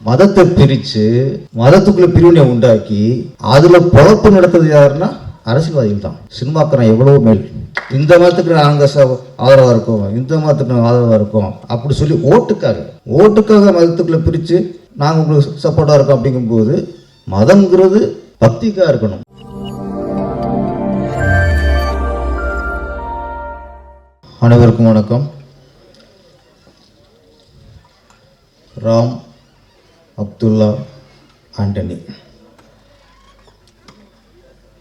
மதத்தை பிரித்து மதத்துக்குள்ள பிரிவினை உண்டாக்கி அதில் பொழப்பு நடத்துறது யாருன்னா அரசியல்வாதிகள் தான் சினிமாக்காரன் எவ்வளோ மேல். இந்த மதத்துக்கு நாங்கள் ச ஆதரவாக இருக்கோம் இந்த மதத்துக்கு நாங்கள் ஆதரவாக இருக்கோம் அப்படி சொல்லி ஓட்டுக்காக ஓட்டுக்காக மதத்துக்குள்ளே பிரித்து நாங்கள் உங்களுக்கு சப்போர்ட்டாக இருக்கோம் அப்படிங்கும்போது மதம்ங்கிறது பக்திக்காக இருக்கணும். அனைவருக்கும் வணக்கம். ராம் அப்துல்லா ஆண்டனி.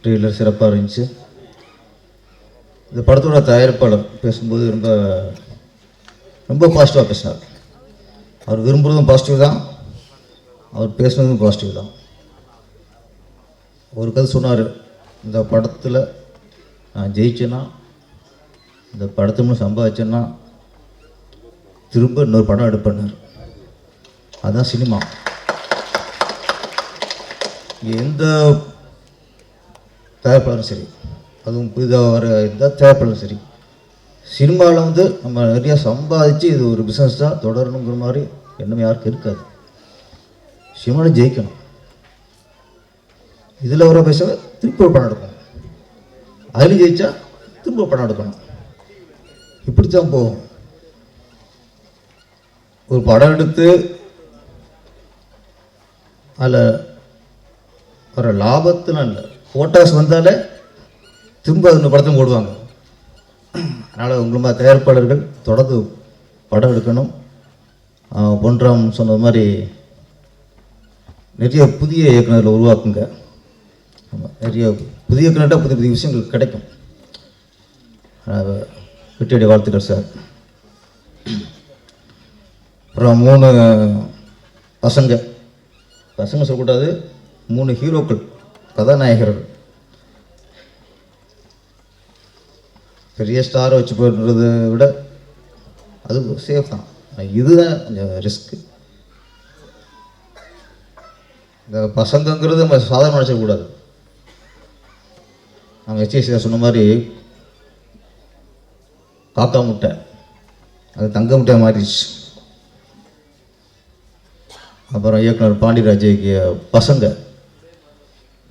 ட்ரெய்லர் சிறப்பாக இருந்துச்சு. இந்த படத்தோட தயாரிப்பாளர் பேசும்போது ரொம்ப ரொம்ப பாசிட்டிவாக பேசினார். அவர் விரும்புகிறதும் பாசிட்டிவ் தான். அவர் பேசுனதும் பாசிட்டிவ் தான். ஒரு கதை சொன்னார் இந்த படத்தில் நான் ஜெயிச்சேன்னா இந்த படத்தை மூலம் சம்பாதிச்சேன்னா திரும்ப இன்னொரு படம் எடுப்பேன்னார். அதுதான் சினிமா. எந்த தயாரிப்பாளரும் சரி அதுவும் புதிதாக வர எந்த தயாரிப்பாளரும் சரி சினிமாவில் வந்து நம்ம நிறையா சம்பாதிச்சு இது ஒரு பிஸ்னஸ் தான் தொடரணுங்கிற மாதிரி எண்ணம் யாருக்கும் இருக்காது. சினிமாவில் ஜெயிக்கணும். இதில் வர பைசா திருப்பி ஒரு படம் எடுக்கணும். அதில் ஜெயிச்சா திரும்ப ஒரு படம் எடுக்கணும். இப்படித்தான் போகும். ஒரு படம் எடுத்து அதில் வர லாபத்தில் இல்லை. ஃபோட்டோஸ் வந்தாலே திரும்ப அந்த படத்தையும் போடுவாங்க அதனால் உங்களுமா மாதிரி தயாரிப்பாளர்கள் தொடர்ந்து படம் எடுக்கணும். ஆஹ் சொன்னது மாதிரி நிறைய புதிய இயக்குநர்களை உருவாக்குங்க. ஆமாம் நிறைய புதிய இயக்குநர்கிட்ட புதிய புதிய விஷயங்கள் கிடைக்கும். விட்டுடைய வாழ்த்துக்கள் சார். அப்புறம் மூணு பசங்க. பசங்க சொல்லக்கூடாது. மூணு ஹீரோக்கள் கதாநாயகர்கள். பெரிய ஸ்டாரை வச்சு போடுறதை விட அது சேஃப் தான். இதுதான் கொஞ்சம் ரிஸ்க்கு இந்த பசங்கங்கிறது நம்ம சாதாரண நினச்சக்கூடாது நம்ம எச்எஸ்சி சொன்ன மாதிரி காக்கா முட்டை. அது தங்க முட்டையாக மாறிடுச்சு. அப்புறம் இயக்குனர் பாண்டியராஜ் பசங்க.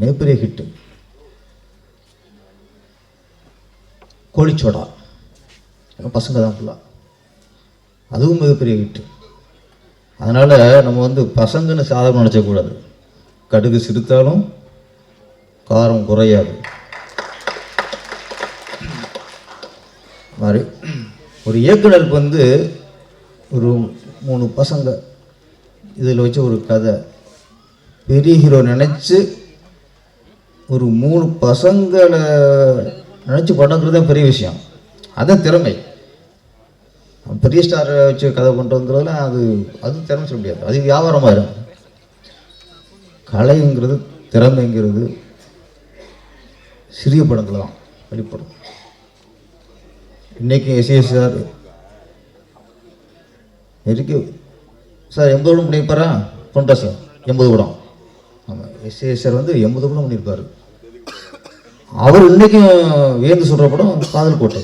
மிகப்பெரிய ஹிட்டு கோழிச்சோடா. பசங்க தான் ஃபுல்லாக அதுவும் மிகப்பெரிய ஹிட்டு அதனால் நம்ம வந்து பசங்கன்னு சாதகம் நினச்சக்கூடாது. கடுகு சிரித்தாலும் காரம் குறையாது. மாதிரி ஒரு இயக்குனருக்கு வந்து ஒரு மூணு பசங்க இதில் வச்சு ஒரு கதை. பெரிய ஹீரோ நினச்சி ஒரு மூணு பசங்களை நினச்சி படங்கிறது தான் பெரிய விஷயம். அதுதான் திறமை. பெரிய ஸ்டாரை வச்சு கதை பண்ணுறதுங்கிறதுல அது அது திறமை சொல்ல முடியாது. அது வியாபாரமாயிரும் கலைங்கிறது திறமைங்கிறது சிறிய படங்கள் தான் வெளிப்படும். இன்றைக்கி எஸ்ஏஎஸ் சார் இருக்கு. சார் எண்பது படம் பண்ணியிருப்பாரா பண்ணுறேன் சார் எண்பது படம். ஆமாம் சார் வந்து எண்பது படம் பண்ணியிருப்பார் அவர் இன்றைக்கும் வியந்து சொல்கிற படம் காதல் கோட்டை.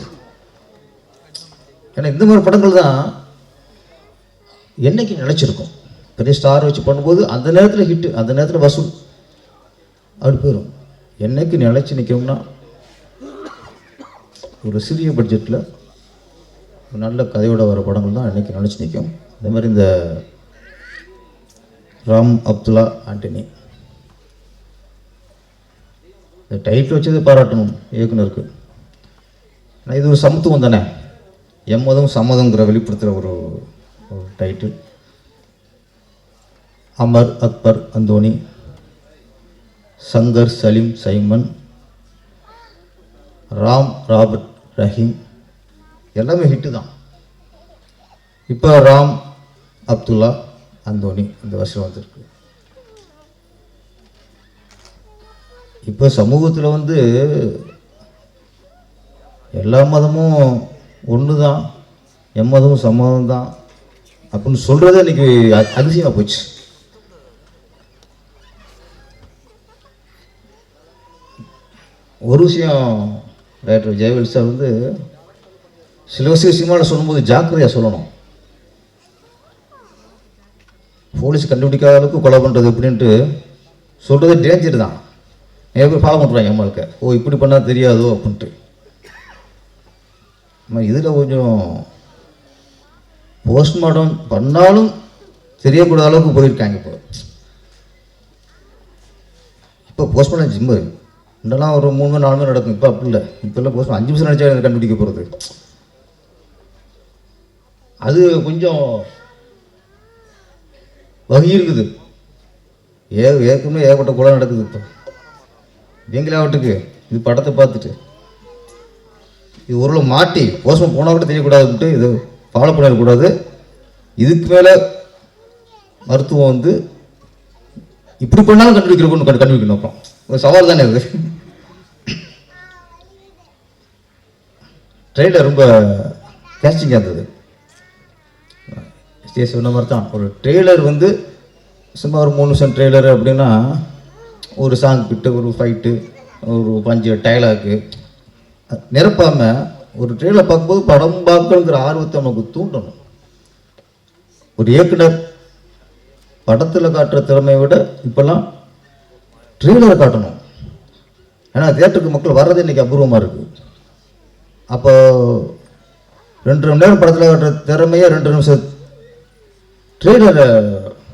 ஏன்னா இந்த மாதிரி படங்கள் தான் என்னைக்கு நினச்சிருக்கும். பெரிய ஸ்டார் வச்சு பண்ணும்போது அந்த நேரத்தில் ஹிட்டு அந்த நேரத்தில் வசூல். அப்படி போயிடும் என்னைக்கு நிலைச்சு நிற்கணும்னா ஒரு சிறிய பட்ஜெட்டில் ஒரு நல்ல கதையோட வர படங்கள் தான் அன்றைக்கி நினச்சி நிற்கும் அதே மாதிரி இந்த ராம் அப்துல்லா ஆண்டனி. இந்த டைட்டில் வச்சது பாராட்டணும் இயக்குனருக்கு. ஆனால் இது ஒரு சமத்துவம் தானே? எம்மதம் சம்மதங்கிற வெளிப்படுத்துகிற ஒரு ஒரு title Amar Akbar Anthony Shankar Salim Simon Ram Robert Rahim எல்லாமே ஹிட்டு தான். இப்போ ராம் அப்துல்லா அந்தோனி இந்த வருஷம் வந்திருக்கு. இப்போ சமூகத்தில் வந்து எல்லா மதமும் ஒன்று தான் எம்மதமும் சம்மதம் தான் அப்படின்னு சொல்கிறதே இன்னைக்கு அதிசயமாக அதிசயமா போச்சு. ஒரு விஷயம் டைரக்டர் ஜெயவேல் சார் வந்து சில விஷயம் சினிமாவில் சொல்லும்போது ஜாக்கிரதையாக சொல்லணும். போலீஸ் கண்டுபிடிக்காத அளவுக்கு கொலை பண்ணுறது அப்படின்ட்டு சொல்கிறது டேஞ்சர் தான். நிறைய பேர் ஃபாலோ பண்ணுறாங்க நம்மளுக்கு ஓ இப்படி பண்ணால் தெரியாதோ அப்படின்ட்டு. நம்ம இதில் கொஞ்சம் போஸ்ட்மார்ட்டம் பண்ணாலும் தெரியக்கூடாத அளவுக்கு போயிருக்காங்க இப்போ. இப்போ போஸ்ட்மார்ட்டம் ஜிம்மு. முன்னெல்லாம் ஒரு மூணு மணி நாலு மணி நடக்கும். இப்போ அப்படி இல்லை. இப்போல்லாம் போஸ்ட் அஞ்சு நிமிஷம் நினச்சா கண்டுபிடிக்க போகிறது அது கொஞ்சம் வகை இருக்குது. ஏ ஏற்கனவே ஏகப்பட்ட கூட நடக்குது இப்போ. வெங்கலாவட்டுக்கு இது படத்தை பார்த்துட்டு. இது ஒரு மாட்டி போஸ்ட்மார்ட்டம் போனால் கூட தெரியக்கூடாதுன்ட்டு இது ஃபாலோ பண்ணிடக்கூடாது இதுக்கு மேலே மருத்துவம் வந்து இப்படி பண்ணாலும் கண்டுபிடிக்கிறோம் கண்டுபிடிக்கணும் அப்புறம். ஒரு சவால் தானே அது. ட்ரெயிலர் ரொம்ப கேஸ்டிங்காக இருந்தது. சொன்ன மாதிரி தான் ஒரு ட்ரெய்லர் வந்து சும்மா ஒரு மூணு நிமிஷம் ட்ரெய்லர் அப்படின்னா ஒரு சாங் கிட்ட ஒரு ஃபைட்டு ஒரு பஞ்சு டைலாக்கு நிரப்பாமல் ஒரு ட்ரெயினில் பார்க்கும்போது படம் பார்க்கணுங்கிற ஆர்வத்தை நமக்கு தூண்டணும். ஒரு இயக்குனர் படத்தில் காட்டுற திறமையை விட இப்போல்லாம் ட்ரெய்லரை காட்டணும். ஏன்னா தேட்டருக்கு மக்கள் வர்றது இன்றைக்கி அபூர்வமாக இருக்குது அப்போ ரெண்டு மணி நேரம் படத்தில் காட்டுற திறமையை ரெண்டு நிமிஷம் ட்ரெய்லரை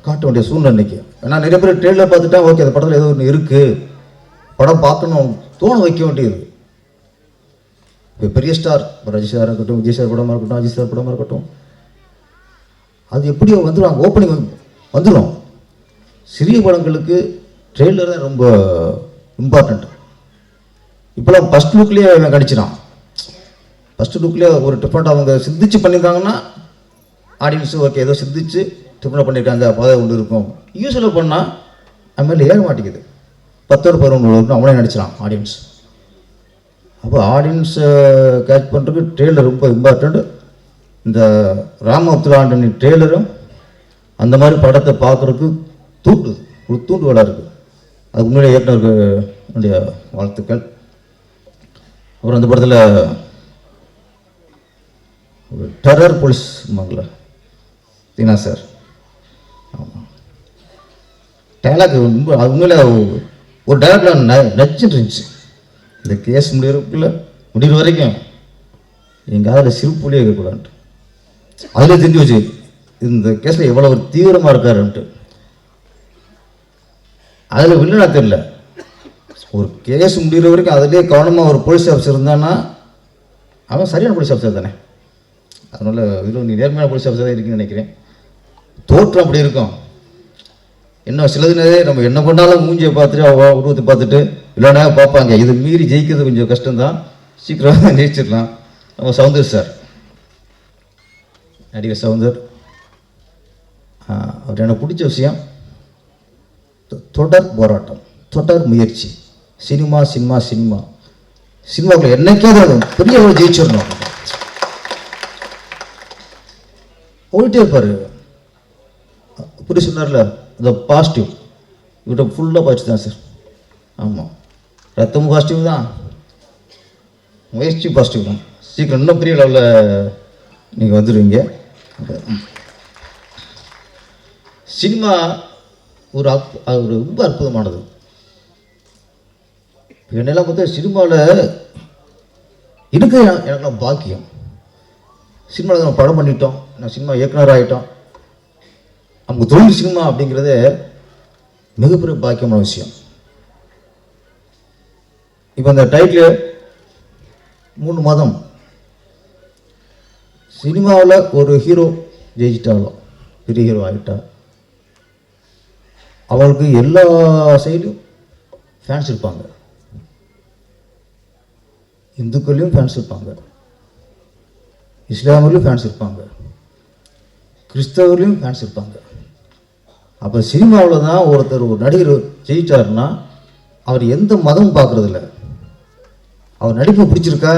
காட்ட வேண்டிய சூழ்நிலை இன்னைக்கு ஏன்னா நிறைய பேர் ட்ரெய்லர் பார்த்துட்டா ஓகே அந்த படத்தில் ஏதோ ஒன்று இருக்குது படம் பார்க்கணும் தோண வைக்க வேண்டியது. இப்போ பெரிய ஸ்டார் ரஜி இருக்கட்டும் விஜய் சார் படமாக இருக்கட்டும் அஜித் சார் படமாக இருக்கட்டும். அது எப்படியோ வந்துடும் ஓப்பனிங் வந்துடும் சிறிய படங்களுக்கு ட்ரெயிலர் தான் ரொம்ப இம்பார்ட்டண்ட் இப்போலாம் ஃபஸ்ட் லுக்லேயே அவன் கடிச்சிடான் ஃபஸ்ட் லுக்லேயே ஒரு டிஃப்ரெண்ட் அவங்க சிந்திச்சு பண்ணியிருக்காங்கன்னா ஆடியன்ஸு ஓகே ஏதோ சிந்திச்சு டிஃப்ரெண்ட் பண்ணியிருக்காங்க அப்போ தான் ஒன்று இருக்கும். யூஸில் பண்ணால் அது மேலே ஏற மாட்டேங்குது. பத்தோடு பதினொன்று அவனே நடிச்சிடான் ஆடியன்ஸ் அப்போ ஆடியன்ஸை கேட்ச் பண்ணுறதுக்கு ட்ரெய்லர் ரொம்ப இம்பார்ட்டண்ட் இந்த ராம அப்துல் ஆண்டனி ட்ரெய்லரும் அந்த மாதிரி படத்தை பார்க்குறதுக்கு தூண்டுது ஒரு தூண்டுகோலாக இருக்குது அது உண்மையிலே இயக்குனருக்கு என்னுடைய வாழ்த்துக்கள். அப்புறம் அந்த படத்தில் ஒரு டெரர் போலீஸ் மங்கள தீனா சார். டைலாக் ரொம்ப அது உண்மையில ஒரு டைலாக்ல நச்சுன்னு இருந்துச்சு இந்த கேஸ் முடிகிறதுக்குள்ள முடிகிற வரைக்கும் எங்கள் அதில் சிரிப்புலேயே இருக்கக்கூடாதுன்ட்டு. அதில் தெரிஞ்சு வச்சு இந்த கேஸில் எவ்வளோ ஒரு தீவிரமாக இருக்காருன்ட்டு. அதில் வில்லனா தெரியல. ஒரு கேஸ் முடிகிற வரைக்கும் அதிலே கவனமாக ஒரு போலீஸ் ஆஃபீஸர் இருந்தான்னா அவன் சரியான போலீஸ் ஆஃபீஸர் தானே. அதனால் இதில் நீ நேர்மையான போலீஸ் ஆஃபீஸர் தான் இருக்குன்னு நினைக்கிறேன். தோற்றம் அப்படி இருக்கும். என்ன சிலது நிறைய நம்ம என்ன பண்ணாலும் மூஞ்சியை பார்த்துட்டு அவ உருவத்தை பார்த்துட்டு இல்லைனா பார்ப்பாங்க. இது மீறி ஜெயிக்கிறது கொஞ்சம் கஷ்டம்தான். சீக்கிரம் ஜெயிச்சிடலாம். நம்ம சவுந்தர் சார். நடிகர் சவுந்தர். அவர் எனக்கு பிடிச்ச விஷயம் தொடர் போராட்டம் தொடர் முயற்சி. Cinema cinema cinema. சினிமாக்குள்ள என்னைக்காவது பெரிய ஜெயிச்சிடணும். போயிட்டே இருப்பாரு. புரிய சொன்னார்ல இந்த பாசிட்டிவ் இவர்கிட்ட ஃபுல்லாக பாசிட்டிவ் தான் சார் ஆமாம் ரத்தமும் பாசிட்டிவ் தான். முயற்சி பாசிட்டிவ் தான். சீக்கிரம் இன்னும் பெரிய லெவலில் நீங்கள் வந்துடுவீங்க சினிமா ஒரு அப் அது ஒரு ரொம்ப அற்புதமானது. என்னெல்லாம் பார்த்தா சினிமாவில் இருக்கிற எனக்குலாம் பாக்கியம். சினிமாவில் நம்ம படம் பண்ணிட்டோம். நான் சினிமா இயக்குனர் ஆகிட்டோம் நமக்கு தொழில் சினிமா அப்படிங்கிறது மிகப்பெரிய பாக்கியமான விஷயம். இப்போ அந்த டைட்டில் மூணு மாதம். சினிமாவில் ஒரு ஹீரோ ஜெயிச்சிட்டாலும் பெரிய ஹீரோ ஆகிட்டா அவளுக்கு எல்லா சைடும் ஃபேன்ஸ் இருப்பாங்க. இந்துக்கள்லையும் ஃபேன்ஸ் இருப்பாங்க. இஸ்லாமிலையும் ஃபேன்ஸ் இருப்பாங்க. கிறிஸ்தவர்லேயும் ஃபேன்ஸ் இருப்பாங்க. அப்போ சினிமாவில் தான் ஒருத்தர் ஒரு நடிகர் ஜெயிச்சாருன்னா அவர் எந்த மதமும் பார்க்கறதில்ல. அவர் நடிப்பு பிடிச்சிருக்கா?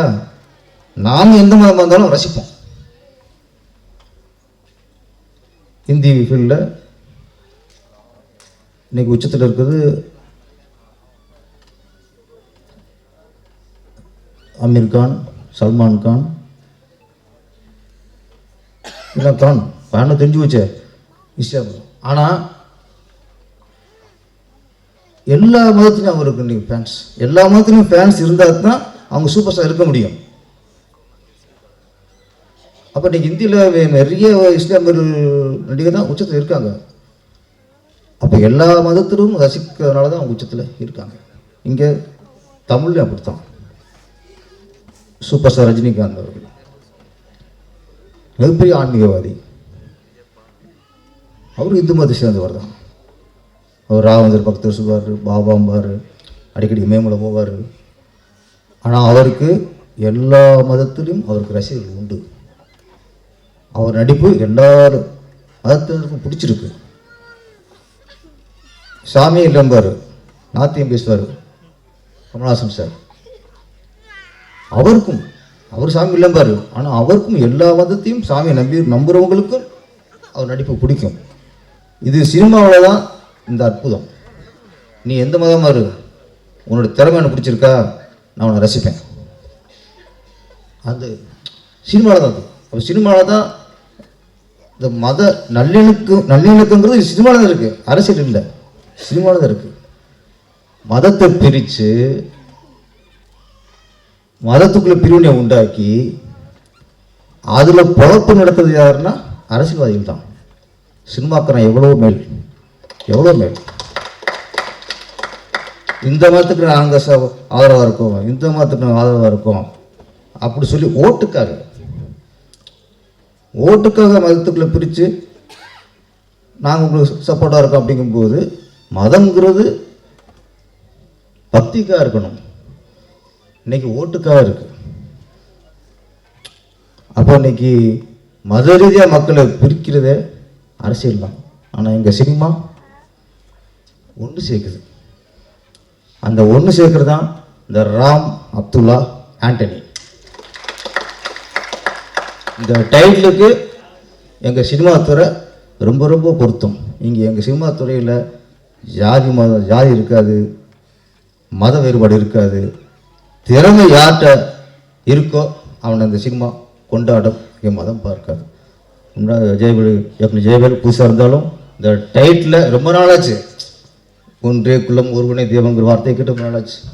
நாம் எந்த மதமாக இருந்தாலும் ரசிப்போம். ஹிந்தி ஃபீல்டில் இன்னைக்கு உச்சத்தில் இருக்கிறது அமீர் கான் சல்மான் கான் இதெல்லாம் கான். பான தெரிஞ்சு வச்ச ஆனால் எல்லா மதத்துலையும் அவருக்கு நீங்கள் ஃபேன்ஸ் எல்லா மதத்துலையும் ஃபேன்ஸ் இருந்தால் தான் அவங்க சூப்பர் ஸ்டார் இருக்க முடியும். அப்போ இன்றைக்கி இந்தியில் நிறைய இஸ்லாமியர்கள் நடிகர் தான் உச்சத்தில் இருக்காங்க. அப்போ எல்லா மதத்திலும் ரசிக்கிறதுனால தான் அவங்க உச்சத்தில் இருக்காங்க. இங்கே தமிழ்லையும் அப்படித்தான். சூப்பர் ஸ்டார் ரஜினிகாந்த் அவர்கள். மிகப்பெரிய ஆன்மீகவாதி. அவர் இந்து மதத்தை சேர்ந்தவர் தான். அவர் ராமந்தர் பக்தர் சுவார் பாபாம்பார் அடிக்கடி இமயமலை போவார். ஆனால் அவருக்கு எல்லா மதத்திலும் அவருக்கு ரசிகர்கள் உண்டு. அவர் நடிப்பு எல்லாரும் மதத்தினருக்கும் பிடிச்சிருக்கு. சாமி இல்லம்பார் நாத்தியம் பேசுவார் கமல்ஹாசன் சார். அவருக்கும் அவர் சாமி இல்லம்பார் ஆனால் அவருக்கும் எல்லா மதத்தையும் சாமியை நம்பி நம்புகிறவங்களுக்கும் அவர் நடிப்பு பிடிக்கும். இது சினிமாவில் தான் இந்த அற்புதம். நீ எந்த மதமாக இரு. உன்னோட திறமை எனக்கு பிடிச்சிருக்கா நான் உன்னை ரசிப்பேன். அது சினிமாவில் தான் அது. அப்போ சினிமாவில் தான் இந்த மத நல்லிணக்கம் நல்லிணக்கங்கிறது சினிமாவில் தான் இருக்குது அரசியல் இல்லை. சினிமாவில் தான் இருக்குது மதத்தை பிரித்து மதத்துக்குள்ளே பிரிவினை உண்டாக்கி அதில் பொழப்பு நடத்துறது யாருன்னா அரசியல்வாதிகள் தான். சினிமாக்கரம் எவ்வளோ மேல்? எவ்வளோ மேல்? இந்த மதத்துக்கு நாங்கள் ச ஆதரவாக இருக்கோம். இந்த மதத்துக்கு நாங்கள் ஆதரவாக இருக்கோம். அப்படி சொல்லி ஓட்டுக்காக ஓட்டுக்காக மதத்துக்குள்ளே பிரித்து நாங்கள் உங்களுக்கு சப்போர்ட்டாக இருக்கோம் அப்படிங்கும்போது மதம்ங்கிறது பக்திக்காக இருக்கணும். இன்னைக்கு ஓட்டுக்காக இருக்குது அப்போ இன்னைக்கு மத ரீதியாக மக்களை பிரிக்கிறதே அரசியல் தான். ஆனால் எங்கள் சினிமா ஒன்று சேர்க்குது. அந்த ஒன்று சேர்க்குறது தான் இந்த ராம் அப்துல்லா ஆண்டனி. இந்த டைட்டிலுக்கு எங்கள் சினிமாத்துறை ரொம்ப ரொம்ப பொருத்தம். இங்கே எங்கள் சினிமா துறையில் ஜாதி மத ஜாதி இருக்காது மத வேறுபாடு இருக்காது. திறமை யார்கிட்ட இருக்கோ அவனை அந்த சினிமா கொண்டாடும் என் மதம் பார்க்காது. ஜெயவேல் இயக்குனர் ஜெயவேல் புதுசாக இருந்தாலும் இந்த டைட்டில் ரொம்ப நாளாச்சு. ஒன்றே குள்ளம் ஒருவனே தேவங்கிற வார்த்தையை கேட்டு ரொம்ப நாளாச்சு.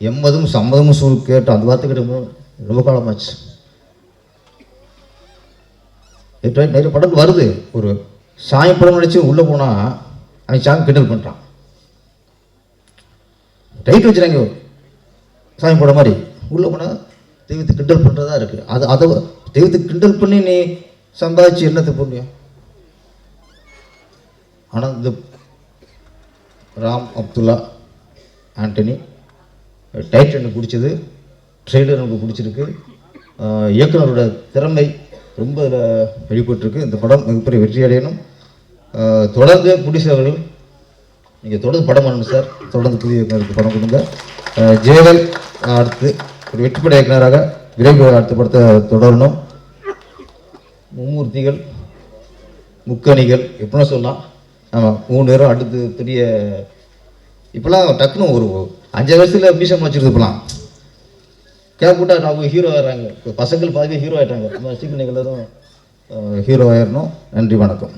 எம்மதும் சம்மதமும் சூழ் கேட்டு அந்த வார்த்தை கேட்டு ரொம்ப- காலமாச்சு. நிறைய படம் வருது. ஒரு சாயம் படம் நினச்சி உள்ளே போனால் அவன் சாங் கிண்டல் பண்ணுறான் டைட் வச்சுறாங்க சாயம் படம் மாதிரி. உள்ளே போனால் தெய்வத்தை கிண்டல் பண்ணுறதா இருக்குது அது அதை தெய்வத்தை கிண்டல் பண்ணி நீ சம்பாதிச்சு என்னத்தை புண்ணியம்? ஆனால் இந்த ராம் அப்துல்லா ஆண்டனி டைட் எனக்கு பிடிச்சது ட்ரெய்லர் எனக்கு பிடிச்சிருக்கு இயக்குனரோட திறமை ரொம்ப இதில் வெளிப்பட்டிருக்கு. இந்த படம் மிகப்பெரிய வெற்றி அடையணும். தொடர்ந்து புடிசு நீங்கள் தொடர்ந்து படம் பண்ணணும் சார். தொடர்ந்து புதிய இயக்குனருக்கு படம் கொடுங்க. ஜெயலல் அடுத்து ஒரு வெற்றிப்பட இயக்குனராக விரைவில் அடுத்த படத்தை தொடரணும். மும்மூர்த்திகள் முக்கணிகள் எப்படின்னா சொல்லலாம். ஆமாம் மூணு பேரும் அடுத்து பெரிய இப்போலாம் டக்குன்னு ஒரு அஞ்சு வருஷத்தில் பீஷம் வச்சுருது இப்போலாம் கேப் அவங்க ஹீரோ ஆகிறாங்க இப்போ பசங்கள் பாதி ஹீரோ ஆகிட்டாங்க நம்ம சீக்கிரம் எல்லாரும் ஹீரோ ஆயிடணும். நன்றி வணக்கம்.